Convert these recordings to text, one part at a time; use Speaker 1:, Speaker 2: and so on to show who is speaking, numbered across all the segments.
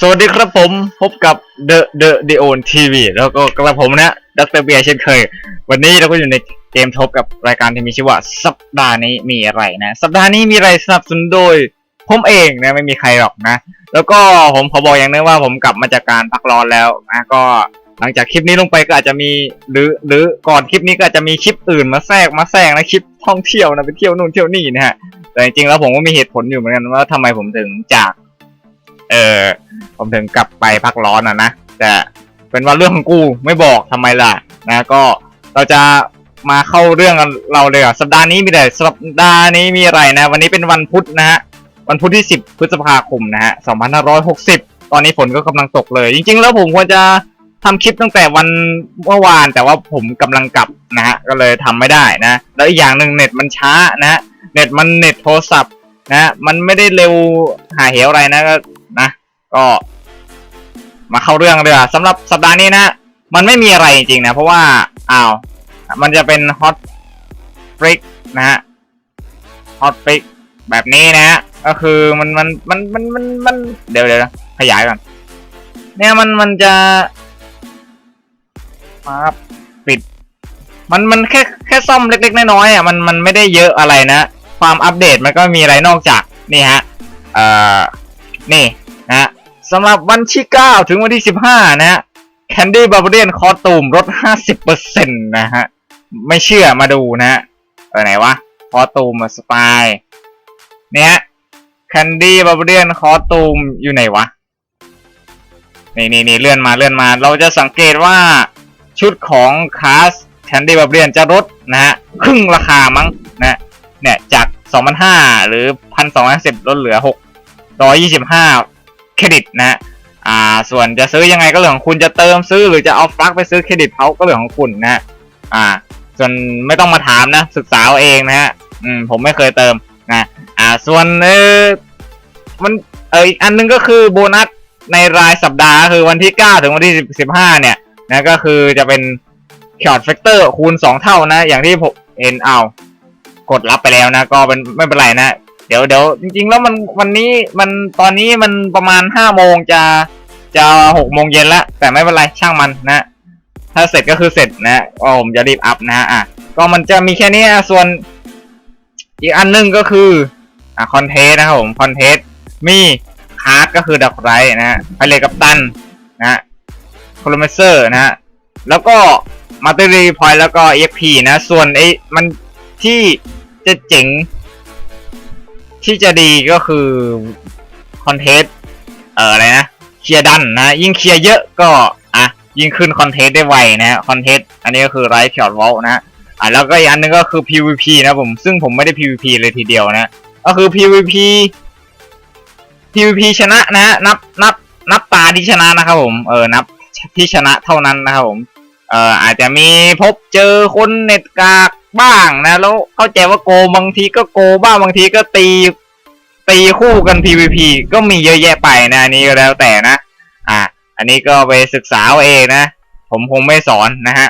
Speaker 1: สวัสดีครับผมพบกับ The The The On TV แล้วก็กระผมนะดักเตอร์เบียเช่นเคย วันนี้เราก็อยู่ในเกมทบกับรายการที่มีชื่อว่าสัปดาห์นี้มีอะไรนะ สัปดาห์นี้มีอะไรสนับสนุนโดย ผมเองนะไม่มีใครหรอกนะ แล้วก็ผมขอบอกอย่างนึงว่าผมกลับมาจากการพักร้อนแล้วนะก็หลังจากคลิปนี้ลงไปก็อาจจะมีหรือหรือก่อนคลิปนี้ก็อาจจะมีคลิปอื่นมาแทรกมาแทรกนะคลิปท่องเที่ยวนะไปเที่ยวนู่นเที่ยวนี่นะฮะแต่จริงๆแล้วผมก็มีเหตุผลอยู่เหมือนกันว่าทำไมผมถึงจาก เออ ผมถึงกลับไปพักร้อนอะนะ แต่เป็นว่าเรื่องของกูไม่บอกทำไมล่ะ นะก็เราจะมาเข้าเรื่องกันเราเลยอะสัปดาห์นี้มีแต่สัปดาห์นี้มีอะไรนะ วันนี้เป็นวันพุธนะฮะวันพุธที่ 10 พฤษภาคมนะฮะ 2560 ตอนนี้ฝนก็กำลังตกเลย จริง ๆ แล้วผมควรจะทำคลิปตั้งแต่วันเมื่อวาน แต่ว่าผมกำลังกลับนะฮะก็เลยทำไม่ได้นะ แล้วอีกอย่างหนึ่งเน็ตมันช้านะเน็ตมันเน็ตโทรศัพท์นะฮะมันไม่ได้เร็วหาเหวอะไรนะก็ นะ ก็ มาเข้าเรื่องเลยอะสำหรับสัปดาห์นี้นะ มันไม่มีอะไรจริงๆนะ เพราะว่าอ้าวมันจะเป็นฮอตฟริกนะฮะฮอตฟริกแบบนี้นะฮะก็คือมันมันมันมันมันมันเดี๋ยวเดี๋ยวขยายก่อนเนี่ยมันมันจะมาครับปิด มันมันแค่แค่ซ่อมเล็กๆน้อยๆอะมันมันไม่ได้เยอะอะไรนะ ความอัปเดตมันก็มีอะไรนอกจากนี่ฮะเอ่อนี่ สำหรับวันที่ 9 ถึงวันที่ 15 นะฮะ Candy Barbarian คอตูมลด 50%นะฮะ ไม่เชื่อมาดูนะฮะเออไหนวะ คอตูมสปายเนี่ย Candy Barbarian คอตูมอยู่ไหนวะ นี่นี่นี่เลื่อนมาเลื่อนมา เราจะสังเกตว่าชุดของคลาส Candy Barbarian จะลดนะฮะ ครึ่งราคามั้งนะเนี่ยจาก 2,500 หรือ 1,210ลดเหลือ6ร้อยยี่สิบห้า เครดิตนะฮะอ่าส่วนจะซื้อยังไงก็เรื่องของคุณจะเติมซื้อหรือจะเอาฟลักไปซื้อเครดิตเขาก็เรื่องของคุณนะอ่า ส่วนไม่ต้องมาถามนะศึกษาเอาเองนะฮะอืมผมไม่เคยเติมนะอ่าส่วนเออมันเอออีกอันนึงก็คือโบนัสในรายสัปดาห์คือวันที่ 9 ถึงวันที่ 15 เนี่ยนะก็คือจะเป็นชอตแฟกเตอร์คูณ 2 เท่านะ อย่างที่ผมเห็นเอา กดรับไปแล้วนะ ก็เป็นไม่เป็นไรนะ เดี๋ยวเดี๋ยวจริง ๆ แล้วมันวันนี้มันตอนนี้มันประมาณห้าโมงจะจะหกโมงเย็นละแต่ไม่เป็นไรช่างมันนะ ถ้าเสร็จก็คือเสร็จนะก็ผมจะรีบอัพนะฮะอะก็มันจะมีแค่นี้ส่วนอีกอันหนึงก็คืออะคอนเทสนะครับผมคอนเทสมีคาร์ดก็คือดักไรนะฮะไพเรตกับตันนะฮะโคลเมเซอร์นะฮะแล้วก็มาเตอรีพอยแล้วก็เอ็กพีนะ ส่วนไอ้มันที่จะเจ๋ง ที่จะดีก็คือคอนเทสเอ่ออะไรนะเคลียร์ดันนะ ยิ่งเคลียร์เยอะก็อะยิ่งขึ้นคอนเทสได้ไวนะคอนเทสอันนี้ก็คือไรท์ช็อตวอลนะฮะอะแล้วก็อีกอันหนึงก็คือ PVP นะผมซึ่งผมไม่ได้ PVP เลยทีเดียวนะ ก็คือ PVP PVP ชนะนะฮะนับนับนับตาที่ชนะนะครับผมเออนับที่ชนะเท่านั้นนะครับผมเอ่ออาจจะมีพบเจอคนเน็ตกาก บ้างนะ แล้วเข้าใจว่าโกบางทีก็โกบ้างบางทีก็ตี ตีคู่กัน PVP ก็มีเยอะแยะไปนะอันนี้ก็แล้วแต่นะ อะ อันนี้ก็ไปศึกษาเอาเองนะ ผมคงไม่สอนนะฮะ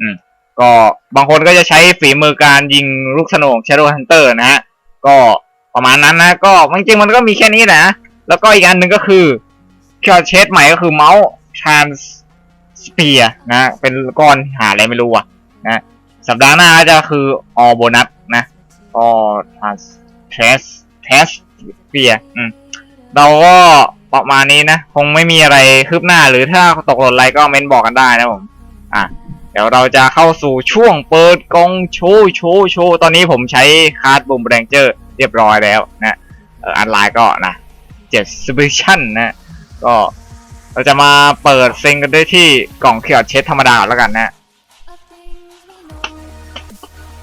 Speaker 1: อืม ก็บางคนก็จะใช้ฝีมือการยิงลูกสนง Shadow Hunter นะฮะ ก็ประมาณนั้นนะ ก็จริงๆมันก็มีแค่นี้นะ แล้วก็อีกอันหนึ่งก็คือที่เราเชดใหม่ก็คือเมาส์ trans สเปียนะ เป็นก้อนหาอะไรไม่รู้อะนะ สัปดาห์หน้าก็จะคือออโบนัสนะก็ทาเทสเทสเปียอืมเราก็ประมาณนี้นะ คงไม่มีอะไรคืบหน้าหรือถ้าตกหล่นอะไรก็เม้นบอกกันได้นะผม อะ เดี๋ยวเราจะเข้าสู่ช่วงเปิดกล่องโชว์โชว์โชว์ตอนนี้ผมใช้คาร์ดบูมแรงเจอร์เรียบร้อยแล้วนะเอออันไลน์ก็นะเจ็ดสเปชั่นนะ ก็เราจะมาเปิดเซ็งกันด้วยที่กล่องเขียวเช็ดธรรมดาแล้วกันนะ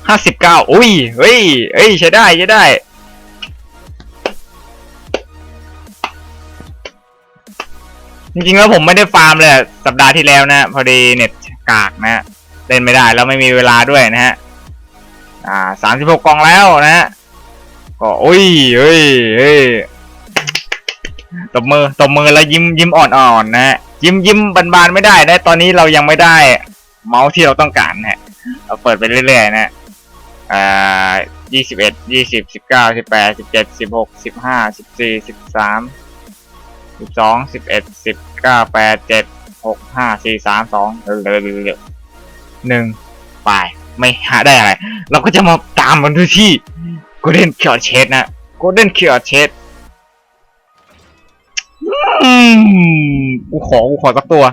Speaker 1: ห้าสิบเก้าอุ้ยเฮ้ยเฮ้ยใช้ได้ใช้ได้จริงๆแล้วผมไม่ได้ฟาร์มเลยสัปดาห์ที่แล้วนะพอดีเน็ตกากนะเล่นไม่ได้แล้วไม่มีเวลาด้วยนะฮะอ่าสามสิบหกกล่องแล้วนะฮะก็อุ้ยเฮ้ยเฮ้ยตบมือตบมือแล้วยิ้มยิ้มอ่อนๆนะฮะยิ้มยิ้มบานๆไม่ได้นะตอนนี้เรายังไม่ได้ เมาส์ที่เราต้องการนะฮะเราเปิดไปเรื่อยๆนะ อ่ายี่สิบเอ็ดยี่สิบสิบเก้าสิบแปดสิบเจ็ดสิบหกสิบห้าสิบสี่สิบสามสิบสองสิบเอ็ดสิบเก้าแปดเจ็ดหกห้าสี่สามสองเออหนึ่งไปไม่หาได้อะไร เราก็จะมาตามมันดูที่ Golden c u r e Chase นะ Golden c u r e Chase อืมกูขอ กูขอสักตัว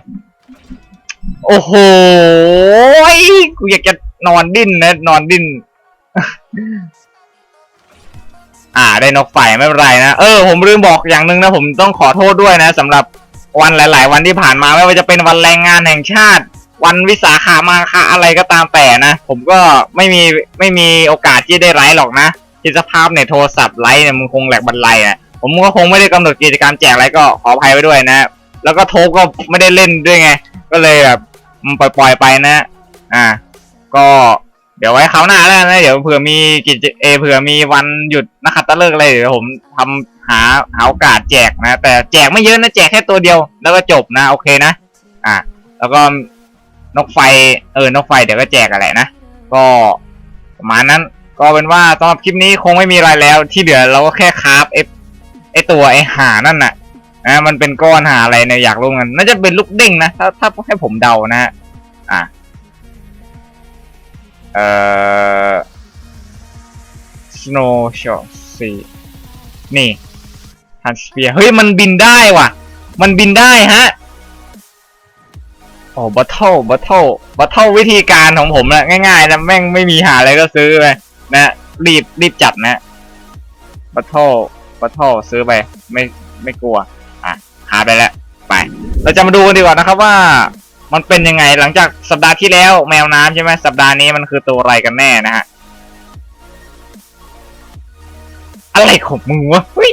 Speaker 1: โอ้โหยกูอยากจะนอนดิ้นนะ นอนดิ้น อ่าได้นกไฟไม่เป็นไรนะ เออผมลืมบอกอย่างหนึ่งนะผมต้องขอโทษด้วยนะสำหรับวันหลาย ๆ วันที่ผ่านมาไม่ว่าจะเป็นวันแรงงานแห่งชาติ วันวิสาขามาคะอะไรก็ตามแต่นะ ผมก็ไม่มีไม่มีโอกาสที่ได้ไลฟ์หรอกนะที่สภาพเนี่ยโทรศัพท์ไลฟ์เนี่ยมันคงแหลกบันไลอะผมก็คงไม่ได้กำหนดกิจกรรมแจกอะไรก็ขออภัยไว้ด้วยนะ แล้วก็โทรก็ไม่ได้เล่นด้วยไง ก็เลยแบบมันปล่อยๆไปนะ อ่า ก็ เดี๋ยวไว้คราวหน้าแล้วนะ เดี๋ยวเผื่อมีกิจเอเผื่อมีวันหยุดนักขัตฤกษ์อะไรเดี๋ยวผมทำหาหาโอกาสแจกนะ แต่แจกไม่เยอะนะแจกแค่ตัวเดียว แล้วก็จบนะ โอเคนะ อ่าแล้วก็นกไฟ เออนกไฟเดี๋ยวก็แจกอะไรนะ ก็ประมาณนั้น ก็เป็นว่าสำหรับคลิปนี้คงไม่มีอะไรแล้ว ที่เหลือเราก็แค่คราฟไอไอตัวไอหานั่นน่ะนะมันเป็นก้อนหาอะไรเนี่ยอยากรู้กันน่าจะเป็นลูกเด้งนะถ้าถ้าให้ผมเดานะฮะอะ อ่อ snow shot สี่นี่ฮันสเปียเฮ้ย มันบินได้ว่ะ มันบินได้ฮะโอ้บัตเทิลบัตเทิลบัตเทิลวิธีการของผมนะง่ายๆนะแม่งไม่มีหาอะไรก็ซื้อไปนะรีบรีบจัดนะบัตเทิลบัตเทิลซื้อไป ไม่ไม่กลัว อะหาไปแล้ว ไป เราจะมาดูกันดีกว่านะครับว่า มันเป็นยังไงหลังจากสัปดาห์ที่แล้วแมวน้ำใช่ไหมสัปดาห์นี้มันคือตัวอะไรกันแน่นะฮะอะไรของมึงวะเฮ้ย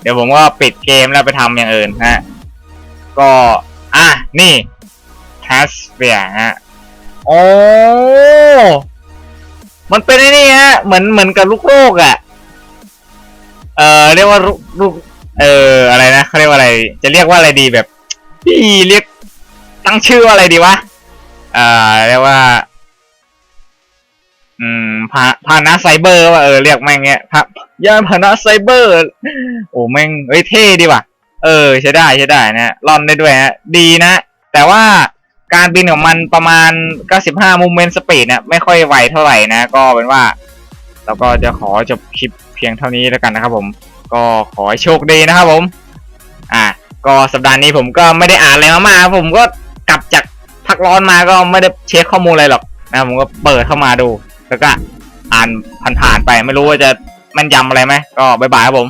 Speaker 1: เดี๋ยวผมก็ปิดเกมแล้วไปทำอย่างอื่นฮะ ก็ อะ นี่แคสเปียฮะ โอ้ มันเป็นไอ้นี่ฮะ เหมือนเหมือนกับลูกโลกอะ่ะ เออเรียกว่าลูกลูก เออ อะไรนะเขาเรียกว่าอะไร จะเรียกว่าอะไรดีแบบ พี่เรียกตั้งชื่อว่าอะไรดีวะเอ่อเรียกว่า อืมพาพานะไซเบอร์ว่าเออเรียกแม่งเงี้ยพายานพานะไซเบอร์ โอ้แม่งเฮ้ยเท่ดีว่ะ เออใช้ได้ใช้ได้นะร่อนได้ด้วยฮะดีนะ แต่ว่าการบินของมันประมาณ 95 movement speed เนี่ยไม่ค่อยไวเท่าไหร่นะ ก็เป็นว่า เราก็จะขอจบคลิปเพียงเท่านี้แล้วกันนะครับผม ก็ขอให้โชคดีนะครับผม ก็สัปดาห์นี้ผมก็ไม่ได้อ่านอะไรมากๆผมก็กลับจากพักร้อนมาก็ไม่ได้เช็คข้อมูลอะไรหรอกนะผมก็เปิดเข้ามาดู แล้วก็อ่านผ่านๆไปไม่รู้ว่าจะแม่นยำอะไรไหมก็บายบายครับผม